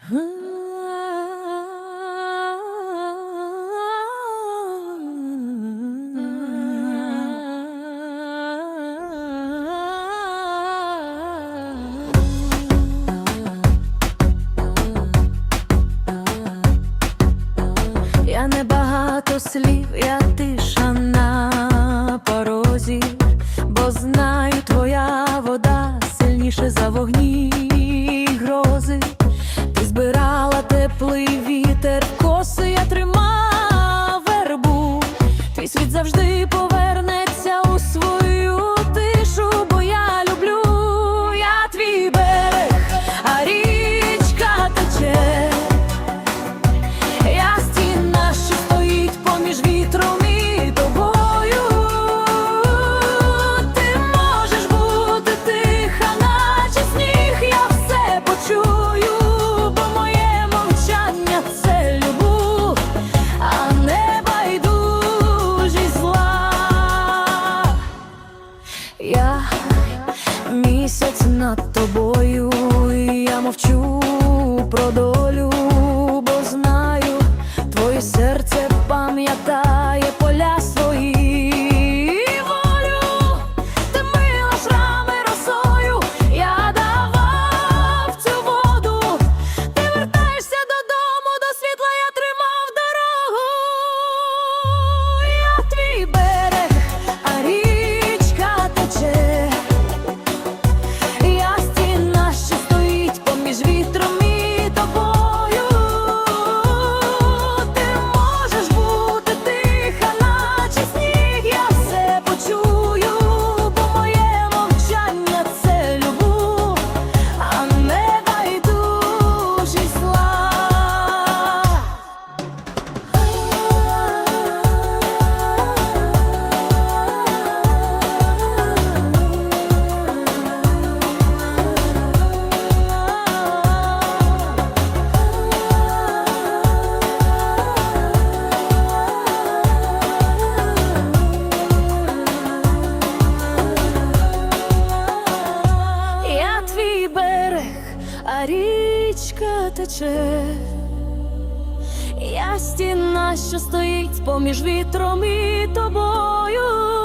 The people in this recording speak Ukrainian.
Я не багато слів, я тиша на порозі, бо знаю, твоя вода сильніше за вогні. місяць над тобою, я мовчу про долю. а річка тече, я стіна, що стоїть поміж вітром і тобою.